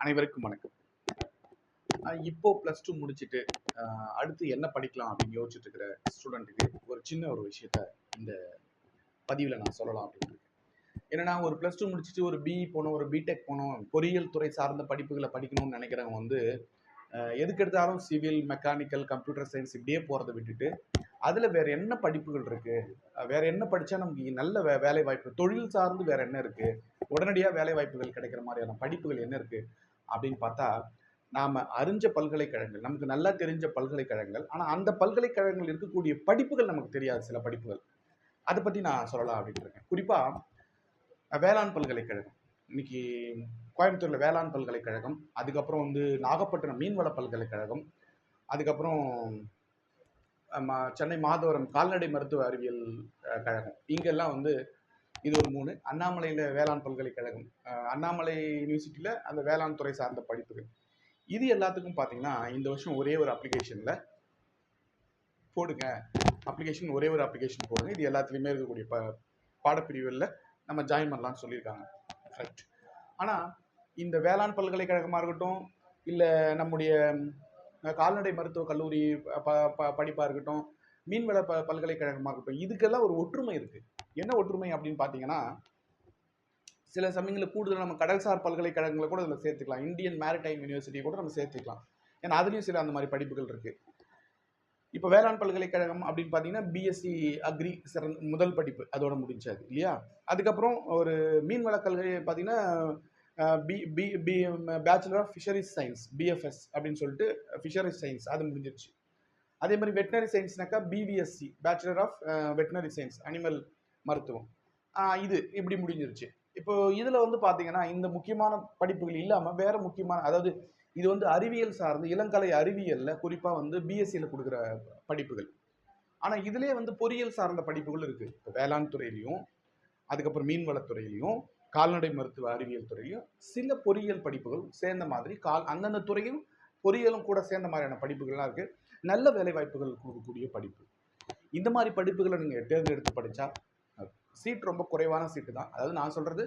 அனைவருக்கும் வணக்கம். இப்போ ப்ளஸ் டூ முடிச்சுட்டு அடுத்து என்ன படிக்கலாம் அப்படின்னு யோசிச்சுட்டு இருக்கிற ஸ்டூடெண்ட்டுக்கு ஒரு சின்ன ஒரு விஷயத்த இந்த பதிவில் நான் சொல்லலாம் அப்படின்னு ஏன்னா என்னன்னா ஒரு ப்ளஸ் டூ முடிச்சுட்டு ஒரு பிஇ போனோம் ஒரு பிடெக் போனோம். பொறியியல் துறை சார்ந்த படிப்புகளை படிக்கணும்னு நினைக்கிறவங்க வந்து எதுக்கு எடுத்தாலும் சிவில் மெக்கானிக்கல் கம்ப்யூட்டர் சயின்ஸ் இப்படியே போகிறத விட்டுட்டு அதில் வேறு என்ன படிப்புகள் இருக்குது வேறு என்ன படித்தா நமக்கு நல்ல வே வேலை வாய்ப்பு தொழில் சார்ந்து வேறு என்ன இருக்குது உடனடியாக வேலை வாய்ப்புகள் கிடைக்கிற மாதிரியான படிப்புகள் என்ன இருக்குது அப்படின்னு பார்த்தா நாம் அறிஞ்ச பல்கலைக்கழகங்கள் நமக்கு நல்லா தெரிஞ்ச பல்கலைக்கழகங்கள் ஆனால் அந்த பல்கலைக்கழகங்கள் இருக்கக்கூடிய படிப்புகள் நமக்கு தெரியாது சில படிப்புகள். அதை பற்றி நான் சொல்லலாம் அப்படின்னு இருக்கேன். குறிப்பாக வேளாண் பல்கலைக்கழகம். இன்னைக்கு கோயம்புத்தூரில் வேளாண் பல்கலைக்கழகம் அதுக்கப்புறம் வந்து நாகப்பட்டினம் மீன்வள பல்கலைக்கழகம் அதுக்கப்புறம் சென்னை மாதவரம் கால்நடை மருத்துவ அறிவியல் கழகம். இங்கெல்லாம் வந்து இது ஒரு மூணு. அண்ணாமலையில் வேளாண் பல்கலைக்கழகம். அண்ணாமலை யூனிவர்சிட்டியில் அந்த வேளாண் துறை சார்ந்த படிப்புகள். இது எல்லாத்துக்கும் பார்த்தீங்கன்னா இந்த வருஷம் ஒரே ஒரு அப்ளிகேஷனில் போடுங்க. அப்ளிகேஷன் ஒரே ஒரு அப்ளிகேஷன் போடுங்க. இது எல்லாத்துலேயுமே இருக்கக்கூடிய ப பாடப்பிரிவுகளில் நம்ம ஜாயின் பண்ணலாம்னு சொல்லியிருக்காங்க. கரெக்ட் ஆனால் இந்த வேளாண் பல்கலைக்கழகமாக இருக்கட்டும் இல்லை நம்முடைய கால்நடை மருத்துவக் கல்லூரி ப ப படிப்பாக இருக்கட்டும் மீன்வள ப பல்கலைக்கழகமாக இருக்கட்டும் இதுக்கெல்லாம் ஒரு ஒற்றுமை இருக்குது என்ன ஒற்றுமை அப்படின்னு பார்த்தீங்கன்னா சில சமயங்களில் கூடுதல் நம்ம கடல்சார் பல்கலைக்கழகங்களை கூட அதில் சேர்த்துக்கலாம். இந்தியன் மேரிடைம் யூனிவர்சிட்டியை கூட நம்ம சேர்த்துக்கலாம். ஏன்னா அதுலேயும் சில அந்த மாதிரி படிப்புகள் இருக்குது இப்போ வேளாண் பல்கலைக்கழகம் அப்படின்னு பார்த்தீங்கன்னா பிஎஸ்சி அக்ரி சிறந்த முதல் படிப்பு. அதோட முடிஞ்சது இல்லையா? அதுக்கப்புறம் ஒரு மீன்வள கல்வி பார்த்தீங்கன்னா B B B bachelor of fisheries science BFS அப்படின்னு சொல்லிட்டு ஃபிஷரிஸ் சயின்ஸ் அது முடிஞ்சிருச்சு. அதே மாதிரி veterinary சயின்ஸ்னாக்கா BVSc bachelor of veterinary science animal மருத்துவம் இது இப்படி முடிஞ்சிருச்சு. இப்போ இதில் வந்து பார்த்தீங்கன்னா இந்த முக்கியமான படிப்புகள் இல்லாமல் வேற முக்கியமான அதாவது இது வந்து அறிவியல் சார்ந்து இளங்கலை அறிவியலில் குறிப்பாக வந்து பிஎஸ்சியில் கொடுக்குற படிப்புகள். ஆனால் இதுலேயே வந்து பொறியியல் சார்ந்த படிப்புகள் இருக்குது இப்போ வேளாண் துறையிலையும் அதுக்கப்புறம் மீன்வளத்துறையிலையும் கால்நடை மருத்துவ அறிவியல் துறையிலையும் சில பொறியியல் படிப்புகள் சேர்ந்த மாதிரி கால் அந்தந்த துறையும் பொறியியலும் கூட சேர்ந்த மாதிரியான படிப்புகள்லாம் இருக்குது நல்ல வேலை வாய்ப்புகள் கொடுக்கக்கூடிய படிப்பு. இந்த மாதிரி படிப்புகளை நீங்கள் தேர்ந்தெடுத்து படித்தா சீட் ரொம்ப குறைவான சீட்டு தான். அதாவது நான் சொல்கிறது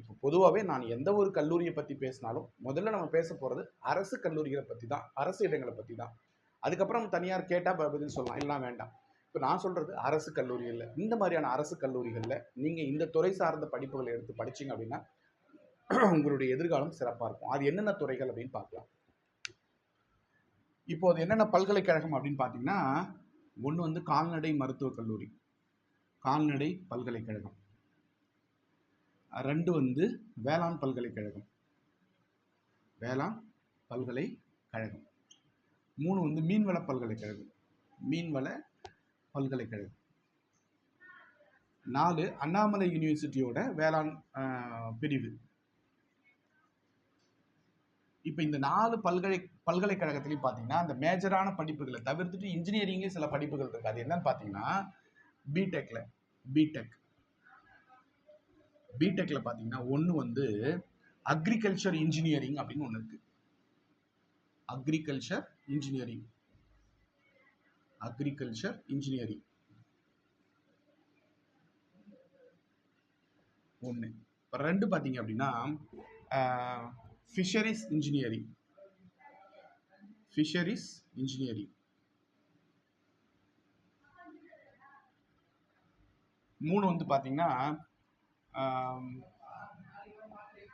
இப்போ பொதுவாகவே நான் எந்த ஒரு கல்லூரியை பற்றி பேசினாலும் முதல்ல நம்ம பேச போகிறது அரசு கல்லூரிகளை பற்றி தான் அரசு இடங்களை பற்றி தான். அதுக்கப்புறம் தனியார் கேட்டால் பதில் சொல்லலாம் எல்லாம் வேண்டாம். இப்போ நான் சொல்கிறது அரசு கல்லூரிகளில். இந்த மாதிரியான அரசு கல்லூரிகளில் நீங்கள் இந்த துறை சார்ந்த படிப்புகளை எடுத்து படிச்சீங்க அப்படின்னா உங்களுடைய எதிர்காலம் சிறப்பாக இருக்கும். அது என்னென்ன துறைகள் அப்படின்னு பார்க்கலாம். இப்போ அது என்னென்ன பல்கலைக்கழகம் அப்படின்னு பார்த்தீங்கன்னா ஒன்று வந்து கால்நடை மருத்துவக் கல்லூரி. கால்நடை பல்கலைக்கழகம். ரெண்டு வந்து வேளாண் பல்கலைக்கழகம். வேளாண் பல்கலைக்கழகம். மூணு வந்து மீன்வள பல்கலைக்கழகம். மீன்வள பல்கலைக்கழகம். நாலு அண்ணாமலை யூனிவர்சிட்டியோட வேளாண் பிரிவு. இப்போ இந்த நாலு பல்கலை பல்கலைக்கழகத்துலையும் பார்த்தீங்கன்னா அந்த மேஜரான படிப்புகளை தவிர்த்துட்டு இன்ஜினியரிங்லேயும் சில படிப்புகள் இருக்குது அது என்னன்னு பார்த்தீங்கன்னா பிடெக்கில் பிடெக் பிடெக்கில் பார்த்தீங்கன்னா ஒன்று வந்து அக்ரிகல்ச்சர் இன்ஜினியரிங் அப்படின்னு ஒன்று இருக்குது அக்ரிகல்ச்சர் இன்ஜினியரிங் அக்ரிகல்ச்சர் இன்ஜினியரிங் ஒன்று இப்போ ரெண்டு பார்த்தீங்க அப்படின்னா ஃபிஷரிஸ் இன்ஜினியரிங் ஃபிஷரிஸ் இன்ஜினியரிங் மூணு வந்து பார்த்தீங்கன்னா ஆம்,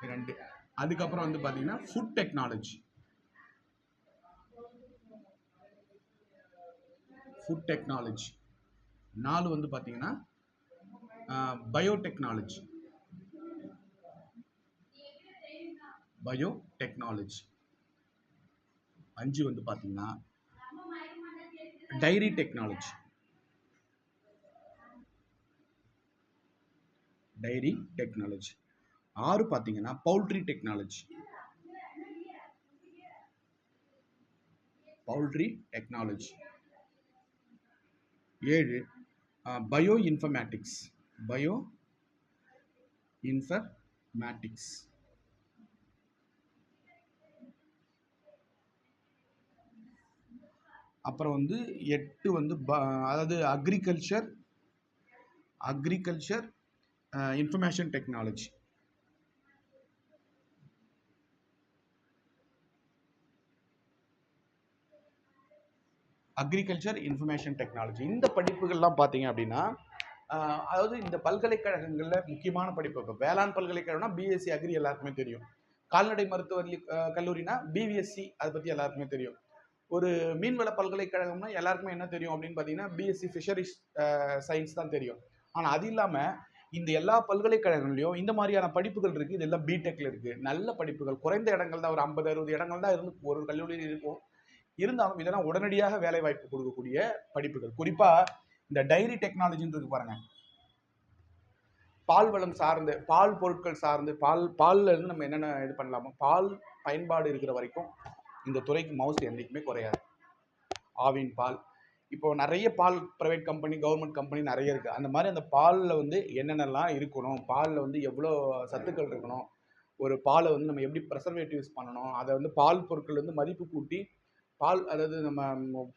ரெண்டு அதுக்கப்புறம் வந்து பார்த்தீங்கன்னா ஃபுட் டெக்னாலஜி ஃபுட் டெக்னாலஜி நாலு வந்து பார்த்தீங்கன்னா பயோடெக்னாலஜி பயோ டெக்னாலஜி அஞ்சு வந்து பார்த்தீங்கன்னா டைரி டெக்னாலஜி டைரி டெக்னாலஜி ஆறு பார்த்தீங்கன்னா பவுல்ட்ரி டெக்னாலஜி பவுல்ட்ரி டெக்னாலஜி ஏழு பயோ இன்ஃபர்மேட்டிக்ஸ் பயோ இன்ஃபர்மேட்டிக்ஸ் அப்புறம் வந்து எட்டு வந்து ப அதாவது agriculture agriculture information technology agriculture information technology இந்த படிப்புகள்லாம் பார்த்தீங்க அப்படின்னா அதாவது இந்த பல்கலைக்கழகங்களில் முக்கியமான படிப்பு. இப்போ வேளாண் பல்கலைக்கழகம்னா பிஎஸ்சி அக்ரி எல்லாருக்குமே தெரியும். கால்நடை மருத்துவ கல்லூரினா பிஎஸ்சி அதை பற்றி எல்லாருக்குமே தெரியும். ஒரு மீன்வள பல்கலைக்கழகம்னா எல்லாருக்குமே என்ன தெரியும் அப்படின்னு பார்த்தீங்கன்னா பிஎஸ்சி ஃபிஷரிஸ் சயின்ஸ் தான் தெரியும். ஆனால் அது இல்லாமல் இந்த எல்லா பல்கலைக்கழகங்களையும் இந்த மாதிரியான படிப்புகள் இருக்குது இதெல்லாம் பிடெக்கில் இருக்குது நல்ல படிப்புகள். குறைந்த இடங்கள் தான் ஒரு ஐம்பது அறுபது இடங்கள் தான் இருந்து ஒரு கல்லூரியில் இருக்கும் இருந்தாலும் இதெல்லாம் உடனடியாக வேலை வாய்ப்பு கொடுக்கக்கூடிய படிப்புகள். குறிப்பாக இந்த டைரி டெக்னாலஜின்னு இருக்கு பாருங்க. பால் வளம் சார்ந்து பால் பொருட்கள் சார்ந்து பால் பால்ல இருந்து நம்ம என்னென்ன இது பண்ணலாமோ பால் பயன்பாடு இருக்கிற வரைக்கும் இந்த துறைக்கு மவுஸ் என்றைக்குமே குறையாது. ஆவின் பால். இப்போ நிறைய பால் ப்ரைவேட் கம்பெனி கவர்மெண்ட் கம்பெனி நிறைய இருக்குது அந்த மாதிரி அந்த பாலில் வந்து என்னென்னலாம் இருக்கணும்? பாலில் வந்து எவ்வளோ சத்துக்கள் இருக்கணும்? ஒரு பாலை வந்து நம்ம எப்படி ப்ரெசர்வேட்டிவ்ஸ் பண்ணணும்? அதை வந்து பால் பொருட்கள் வந்து மதிப்பு கூட்டி பால் அதாவது நம்ம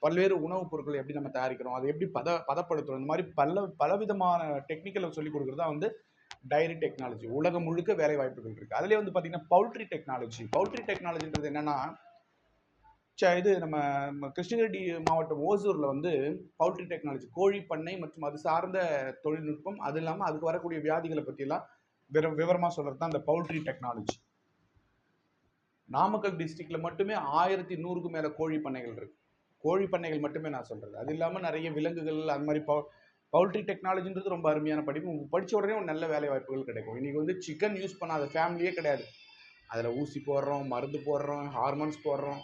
பல்வேறு உணவுப் பொருட்களை எப்படி நம்ம தயாரிக்கிறோம்? அதை எப்படி பத பதப்படுத்துகிறோம் இந்த மாதிரி பல பலவிதமான டெக்னிக்கலை சொல்லி கொடுக்குறது தான் வந்து டைரி டெக்னாலஜி உலகம் முழுக்க வேலை வாய்ப்புகள் இருக்குது அதுலேயே வந்து பார்த்தீங்கன்னா பவுல்ட்ரி டெக்னாலஜி பவுல்ட்ரி டெக்னாலஜின்றது என்னென்னா இது நம்ம கிருஷ்ணகிரி மாவட்டம் ஓசூரில் வந்து பவுல்ட்ரி டெக்னாலஜி கோழி பண்ணை மற்றும் அது சார்ந்த தொழில்நுட்பம் அது இல்லாமல் அதுக்கு வரக்கூடிய வியாதிகளை பற்றியெல்லாம் விர விவரமாக சொல்கிறது தான் அந்த பவுல்ட்ரி டெக்னாலஜி. நாமக்கல் டிஸ்ட்ரிக்டில் மட்டுமே ஆயிரத்தி நூறுக்கும் மேலே கோழி பண்ணைகள் இருக்குது கோழி பண்ணைகள் மட்டுமே நான் சொல்கிறது அது இல்லாமல் நிறைய விலங்குகள் அந்த மாதிரி பவு பவுல்ட்ரி டெக்னாலஜின்றது ரொம்ப அருமையான படிப்பு. உங்க படிச்ச உடனே ஒரு நல்ல வேலை வாய்ப்புகள் கிடைக்கும். இன்றைக்கி வந்து சிக்கன் யூஸ் பண்ணாத ஃபேமிலியே கிடையாது. அதில் ஊசி போடுறோம் மருந்து போடுறோம் ஹார்மோன்ஸ் போடுறோம்.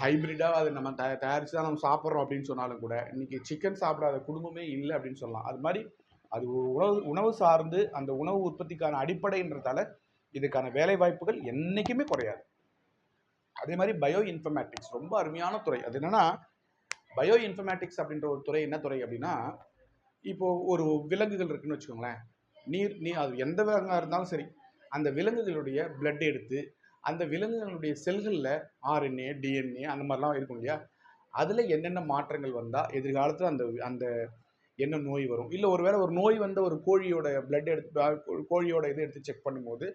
ஹைப்ரிட்டாக அது நம்ம த தயாரித்து தான் நம்ம சாப்பிட்றோம் அப்படின்னு சொன்னாலும் கூட இன்றைக்கி சிக்கன் சாப்பிடாத குடும்பமே இல்லை அப்படின்னு சொல்லலாம். அது மாதிரி அது உணவு உணவு சார்ந்து அந்த உணவு உற்பத்திக்கான அடிப்படைன்றதால இதுக்கான வேலை வாய்ப்புகள் என்றைக்குமே குறையாது. அதே மாதிரி பயோ இன்ஃபர்மேட்டிக்ஸ் ரொம்ப அருமையான துறை. அது என்னென்னா பயோ இன்ஃபர்மேட்டிக்ஸ் அப்படின்ற ஒரு துறை என்ன துறை அப்படின்னா இப்போது ஒரு விலங்குகள் இருக்குன்னு வச்சுக்கோங்களேன். நீர் நீ அது எந்த விலங்காக இருந்தாலும் சரி அந்த விலங்குகளுடைய பிளட் எடுத்து அந்த விலங்குகளுடைய செல்களில் ஆர்என்ஏ டிஎன்ஏ அந்த மாதிரிலாம் இருக்கும் இல்லையா? அதில் என்னென்ன மாற்றங்கள் வந்தால் எதிர்காலத்தில் அந்த அந்த என்ன நோய் வரும்? இல்லை ஒருவேளை ஒரு நோய் வந்த ஒரு கோழியோட பிளட் எடுத்து கோழியோட இது எடுத்து செக் பண்ணும்போது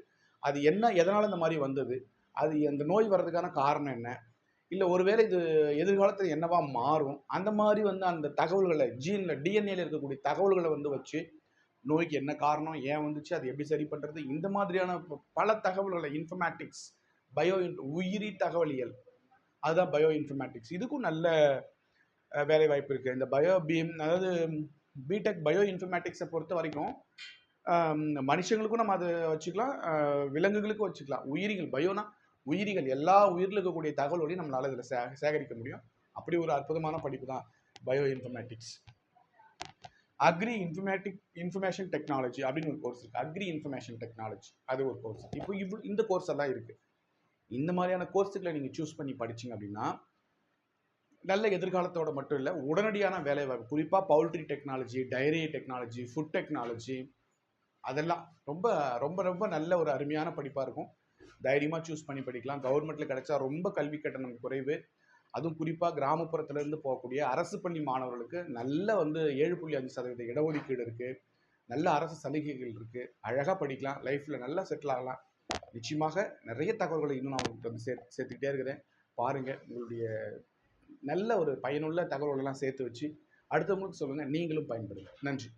அது என்ன எதனால் இந்த மாதிரி வந்தது? அது அந்த நோய் வர்றதுக்கான காரணம் என்ன? இல்லை ஒருவேளை இது எதிர்காலத்தில் என்னவா மாறும்? அந்த மாதிரி வந்து அந்த தகவல்களை ஜீனில் டிஎன்ஏல இருக்கக்கூடிய தகவல்களை வந்து வச்சு நோய்க்கு என்ன காரணம் ஏன் வந்துச்சு அது எப்படி சரி பண்ணுறது இந்த மாதிரியான பல தகவல்களை இன்ஃபர்மேட்டிக்ஸ் பயோ உயிரி தகவலியல். அதுதான் பயோ இன்ஃபர்மேட்டிக்ஸ். இதுக்கும் நல்ல வேலை வாய்ப்பு இருக்குது இந்த பயோ பீம் அதாவது பிடெக் பயோ இன்ஃபர்மேட்டிக்ஸை பொறுத்த வரைக்கும் மனுஷங்களுக்கும் நம்ம அதை வச்சுக்கலாம் விலங்குகளுக்கும் வச்சுக்கலாம். உயிரிகள் பயோனா உயிரிகள் எல்லா உயிரில் இருக்கக்கூடிய தகவலோடையும் நம்மளால் இதில் சே சேகரிக்க முடியும். அப்படி ஒரு அற்புதமான படிப்பு தான் bioinformatics. Agri informatic information technology அப்படின்னு ஒரு கோர்ஸ் இருக்குது அக்ரி இன்ஃபர்மேஷன் டெக்னாலஜி. அது ஒரு கோர்ஸ் இப்போ இவ்வளோ இந்த கோர்ஸ் எல்லாம் இருக்குது இந்த மாதிரியான கோர்ஸுகளை நீங்கள் சூஸ் பண்ணி படிச்சிங்க அப்படின்னா நல்ல எதிர்காலத்தோட மட்டும் இல்லை உடனடியான வேலை வாய்ப்பு குறிப்பாக poultry technology dairy technology food technology அதெல்லாம் ரொம்ப ரொம்ப ரொம்ப நல்ல ஒரு அருமையான படிப்பாக இருக்கும். தைரியமாக சூஸ் பண்ணி படிக்கலாம். கவர்மெண்ட்டில் கிடைச்சா ரொம்ப கல்வி கட்டணம் குறைவு. அதுவும் குறிப்பாக கிராமப்புறத்துலேருந்து போகக்கூடிய அரசு பள்ளி மாணவர்களுக்கு நல்ல வந்து ஏழு புள்ளி அஞ்சு சதவீத இடஒதுக்கீடு இருக்குது நல்ல அரசு சலுகைகள் இருக்குது அழகாக படிக்கலாம். லைஃப்பில் நல்லா செட்டில் ஆகலாம். நிச்சயமாக நிறைய தகவல்களை இன்னும் நான் உங்களுக்கு வந்து சேர் சேர்த்துக்கிட்டே இருக்கிறேன். பாருங்கள் உங்களுடைய நல்ல ஒரு பயனுள்ள தகவல்களெல்லாம் சேர்த்து வச்சு அடுத்தவங்களுக்கு சொல்லுங்கள் நீங்களும் பயன்படுங்க நன்றி.